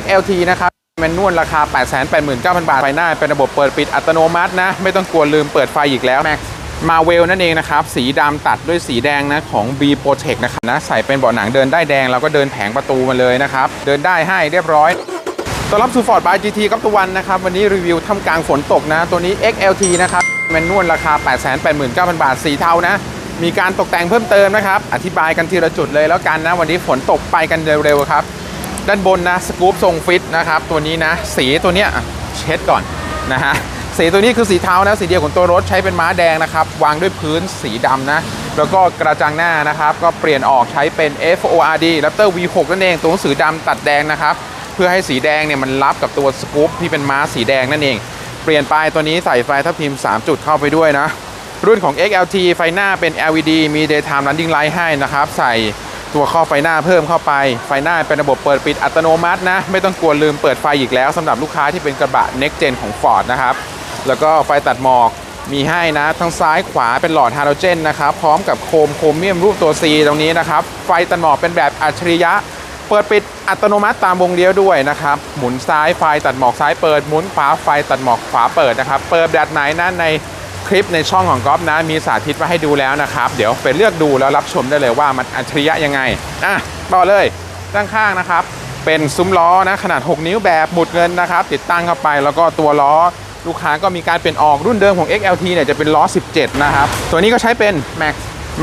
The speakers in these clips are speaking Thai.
XLT นะครับแมนนวลราคา 889,000 บาท ไฟหน้าเป็นระบบเปิดปิดอัตโนมัตินะ ไม่ต้องกลัวลืมเปิดไฟอีกแล้ว Max มาเวลนั่นเองนะครับ สีดำตัดด้วยสีแดงนะของ B Protect นะครับนะใส่เป็นเบาะหนังเดินได้แดงเราก็เดินแผงประตูมาเลยนะครับ เดินได้ให้เรียบร้อยต้อนรับสู่ฟอร์ดบาย GT ครับตัววันนะครับ วันนี้รีวิวท่ามกลางฝนตกนะ ตัวนี้ XLT นะครับแมนนวลราคา 889,000 บาท สีเทานะ มีการตกแต่งเพิ่มเติมนะครับ อธิบายกันทีละจุดเลยแล้วกันนะ วันนี้ฝนตกไปกันเร็วๆครับ ด้านบนนะสกู๊ปทรงฟิตนะครับตัวนี้นะสีตัวเนี้ยเช็ดก่อนนะฮะสีตัวนี้คือสีเทานะสีเดียวของตัวรถใช้เป็นม้าแดงนะครับวางด้วยพื้นสีดำนะแล้วก็กระจังหน้านะครับก็เปลี่ยนออกใช้เป็น FORD Raptor V6 นั่นเองตัวหนังสือดำตัดแดงนะครับเพื่อให้สีแดงเนี่ยมันรับกับตัวสกู๊ปที่เป็นม้าสีแดงนั่นเอง เปลี่ยนไปตัวนี้ใส่ไฟทับทิม 3 จุดเข้าไปด้วยนะรุ่นของ XLT ไฟหน้าเป็น LED มี Daytime Running Light ให้นะครับใส่ ตัวข้อไฟหน้าเพิ่มเข้าไป ไฟหน้าเป็นระบบเปิดปิดอัตโนมัตินะ ไม่ต้องกลัวลืมเปิดไฟอีกแล้วสำหรับลูกค้าที่เป็นกระบะ Next Gen ของ Ford นะครับ แล้วก็ไฟตัดหมอกมีให้นะ ทั้งซ้ายขวาเป็นหลอดฮาโลเจนนะครับ พร้อมกับโคมโครเมียมรูปตัว C ตรงนี้นะครับ ไฟตัดหมอกเป็นแบบอัจฉริยะ เปิดปิดอัตโนมัติตามวงเลี้ยวด้วยนะครับ หมุนซ้ายไฟตัดหมอกซ้ายเปิด หมุนขวาไฟตัดหมอกขวาเปิดนะครับ เปิดแบบไหนนั้นใน คลิปในช่องของก๊อฟนะ มีสาธิตมาให้ดูแล้วนะครับ เดี๋ยวไปเลือกดูแล้วรับชมได้เลยว่ามันอัจฉริยะยังไง อะต่อเลยด้านข้างนะครับ เป็นซุ้มล้อนะขนาด 6 นิ้วแบบหมุดเงินนะครับ ติดตั้งเข้าไปแล้วก็ตัวล้อลูกค้าก็มีการเปลี่ยนออกรุ่นเดิมของ XLT เนี่ยจะเป็นล้อ 17 นะครับ ตัวนี้ก็ใช้เป็น Max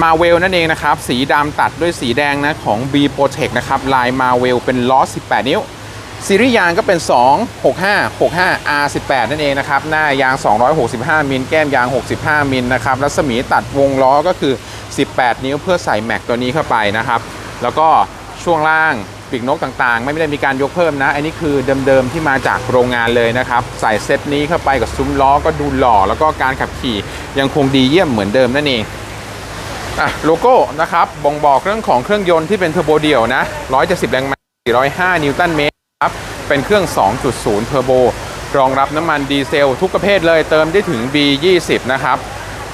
Marvel นั่นเองนะครับ สีดำตัดด้วยสีแดงนะของ B Protect นะครับ ลาย Marvel เป็นล้อ 18 นิ้ว ซีรีส์ยางก็เป็น 265 65 R18 นั่นเองนะครับ หน้ายาง 265 มิล แก้มยาง 65 มิลนะครับ รัศมีตัดวงล้อก็คือ 18 นิ้วเพื่อใส่แม็กตัวนี้เข้าไปนะครับ แล้วก็ช่วงล่างปีกนกต่างๆ ไม่ได้มีการยกเพิ่มนะ อันนี้คือเดิมๆที่มาจากโรงงานเลยนะครับ ใส่เซตนี้เข้าไปกับซุ้มล้อก็ดูหล่อ แล้วก็การขับขี่ยังคงดีเยี่ยมเหมือนเดิมนั่นเองอะโลโก้นะครับบ่งบอกเรื่องของเครื่องยนต์ที่เป็นเทอร์โบเดี่ยวนะ170แรงม้า405 นิวตันเมตร ครับเป็นเครื่อง 2.0 เทอร์โบ รองรับน้ำมันดีเซล ทุกประเภทเลยเติมได้ถึง B20 นะครับ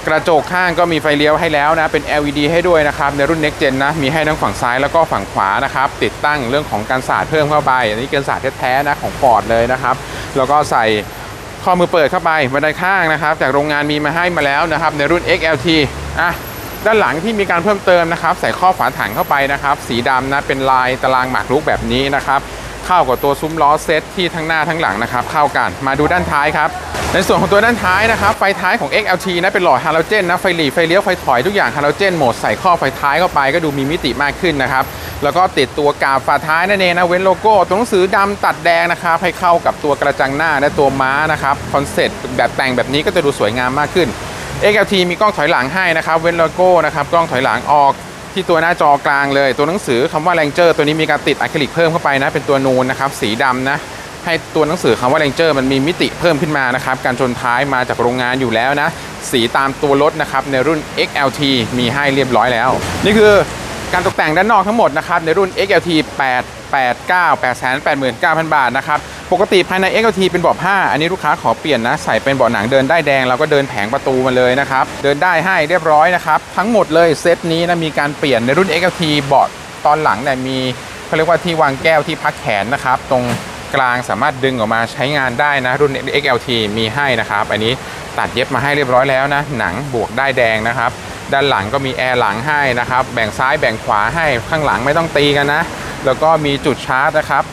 กระจกข้างก็มีไฟเลี้ยวให้แล้วนะ เป็น LED ให้ด้วยนะครับ ในรุ่น Next Gen นะ มีให้ทั้งฝั่งซ้ายแล้วก็ฝั่งขวานะครับ ติดตั้งเรื่องของการสาดเพิ่มเข้าไป อันนี้เป็นสาดแท้ๆนะของ Ford เลยนะครับ แล้วก็ใส่ข้อมือเปิดเข้าไปบันไดข้างนะครับ จากโรงงานมีมาให้มาแล้วนะครับ ในรุ่น XLT อะด้านหลังที่มีการเพิ่มเติมนะครับ ใส่ข้อฝาถังเข้าไปนะครับ สีดำนะเป็นลายตารางหมากรุกแบบนี้นะครับ เข้ากับตัวซุ้มล้อเซตที่ทั้งหน้าทั้งหลังนะครับเข้ากันมาดูด้านท้ายครับในส่วนของตัวด้านท้ายนะครับไฟท้ายของ XLT นะเป็นหลอดฮาโลเจนนะไฟหลีไฟเลี้ยวไฟถอยทุกอย่างฮาโลเจนโหมดใส่ข้อไฟท้ายเข้าไปก็ดูมีมิติมากขึ้นนะครับแล้วก็ติดตัวกาบฝาท้ายนั่นเองนะเว้นโลโก้ตัวหนังสือดำตัดแดงนะครับให้เข้ากับตัวกระจังหน้าและตัวม้านะครับคอนเซ็ปต์แบบแต่งแบบนี้ก็จะดูสวยงามมากขึ้น XLT มีกล้องถอยหลังให้นะครับเว้นโลโก้นะครับกล้องถอยหลังออก ที่ตัวหน้าจอกลางเลย ตัวหนังสือคำว่าแลงเจอร์ตัวนี้มีการติดอะคริลิกเพิ่มเข้าไปนะ เป็นตัวนูนนะครับ สีดำนะ ให้ตัวหนังสือคำว่าแลงเจอร์มันมีมิติเพิ่มขึ้นมานะครับ การชนท้ายมาจากโรงงานอยู่แล้วนะ สีตามตัวรถนะครับในรุ่น XLT มีให้เรียบร้อยแล้ว นี่คือ การตกแต่งด้านนอกทั้งหมดนะครับในรุ่น XLT 889 889,000 บาทนะครับ ปกติภายใน XLT เป็นเบาะผ้า อันนี้ลูกค้าขอเปลี่ยนนะ ใส่เป็นเบาะหนังเดินได้แดง เราก็เดินแผงประตูมาเลยนะครับ เดินได้ให้เรียบร้อยนะครับ ทั้งหมดเลยเซตนี้นะมีการเปลี่ยนในรุ่น XLT เบาะตอนหลังเนี่ยมีเขาเรียกว่าที่วางแก้วที่พักแขนนะครับ ตรงกลางสามารถดึงออกมาใช้งานได้นะรุ่น XLT มีให้นะครับ อันนี้ตัดเย็บมาให้เรียบร้อยแล้วนะหนังบวกได้แดงนะครับ ด้านหลังก็มีแอร์หลังให้นะครับ แบ่งซ้ายแบ่งขวาให้ข้างหลังไม่ต้องตีกันนะ แล้วก็มีจุดชาร์จนะครับ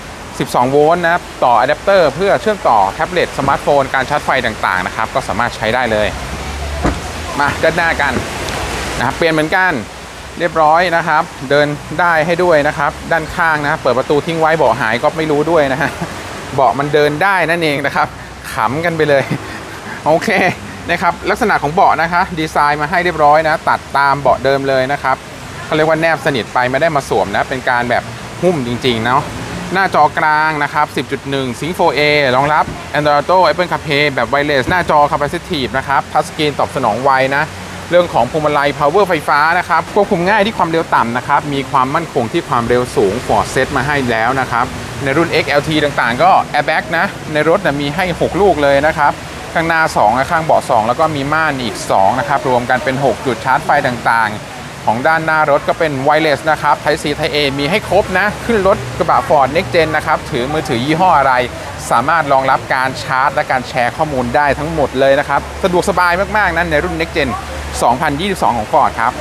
12 โวลต์นะครับ ต่ออะแดปเตอร์เพื่อเชื่อมต่อแท็บเล็ตสมาร์ทโฟน การชาร์จไฟต่างๆนะครับ ก็สามารถใช้ได้เลย มาด้านหน้ากันนะครับ เปลี่ยนเหมือนกันเรียบร้อยนะครับ เดินได้ให้ด้วยนะครับ ด้านข้างนะเปิดประตูทิ้งไว้เบาะหายก็ไม่รู้ด้วยนะฮะเบาะมันเดินได้นั่นเองนะครับขำกันไปเลย โอเค นะครับลักษณะของเบาะนะคะดีไซน์มาให้เรียบร้อยนะ ตัดตามเบาะเดิมเลยนะครับเขาเรียกว่าแนบสนิทไปไม่ได้มาสวมนะเป็นการแบบหุ้มจริงๆเนาะหน้าจอกลางนะครับ 10.1 Sync 4A รองรับ Android Auto Apple CarPlay แบบ Wireless หน้าจอ Capacitive นะครับ Touch Screen ตอบสนองไวนะ เรื่องของพวงมาลัย power ไฟฟ้านะครับควบคุมง่ายที่ความเร็วต่ำนะครับ มีความมั่นคงที่ความเร็วสูง Ford เซตมาให้แล้วนะครับ ในรุ่น XLT ต่างๆ ก็ airbag นะ ในรถนะมีให้ 6 ลูกเลยนะครับ ข้างหน้า 2 และข้างเบาะ2แล้วก็มีม่านอีก 2 นะครับ รวมกันเป็น 6 จุดชาร์จไฟต่างๆ ของด้านหน้ารถก็เป็นไวเลสนะครับ Type C Type A มีให้ครบนะ ขึ้นรถกระบะ Ford Next Gen นะครับ ถือมือถือยี่ห้ออะไร สามารถรองรับการชาร์จ และการแชร์ข้อมูลได้ทั้งหมดเลยนะครับ สะดวกสบายมากๆนั้นในรุ่น Next Gen 2022 ของ Ford ครับ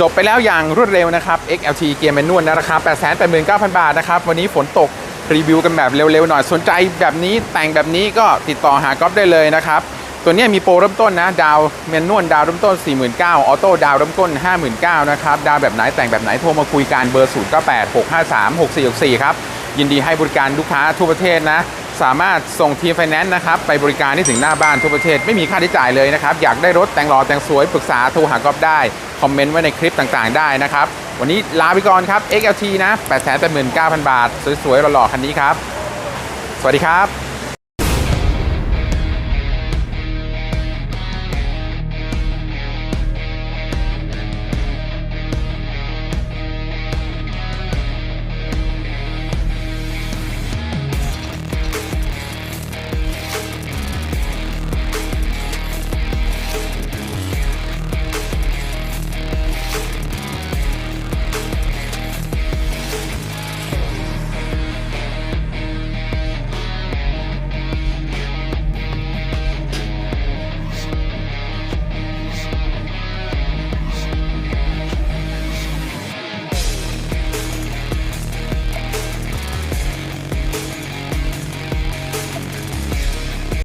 จบไปแล้วอย่างรวดเร็วนะครับ XLT เกียร์แมนนวลนะราคา889,000 บาทนะครับ วันนี้ฝนตก รีวิวกันแบบเร็วๆหน่อยสนใจแบบนี้แต่งแบบนี้ก็ติดต่อหาก๊อฟได้เลยนะครับ ตัวนี้มีโปรเริ่มต้นนะ ดาวแมนนวลดาวเริ่มต้น 49,000ออโต้ดาวเริ่มต้น 59,000นะครับ ดาวแบบไหนแต่งแบบไหนโทรมาคุยกันเบอร์ 0986536464 ครับ ยินดีให้บริการลูกค้าทั่วประเทศนะสามารถส่งทีมไฟแนนซ์นะครับไปบริการที่ถึงหน้าบ้านทั่วประเทศไม่มีค่าใช้จ่ายเลยนะครับ อยากได้รถแต่งหล่อแต่งสวยปรึกษาโทรหากอฟได้ คอมเมนต์ไว้ในคลิปต่างๆ ได้นะครับ วันนี้ลาไปก่อนครับ XLT นะ 889,000 บาท สวยๆหล่อๆคันนี้ครับ สวัสดีครับ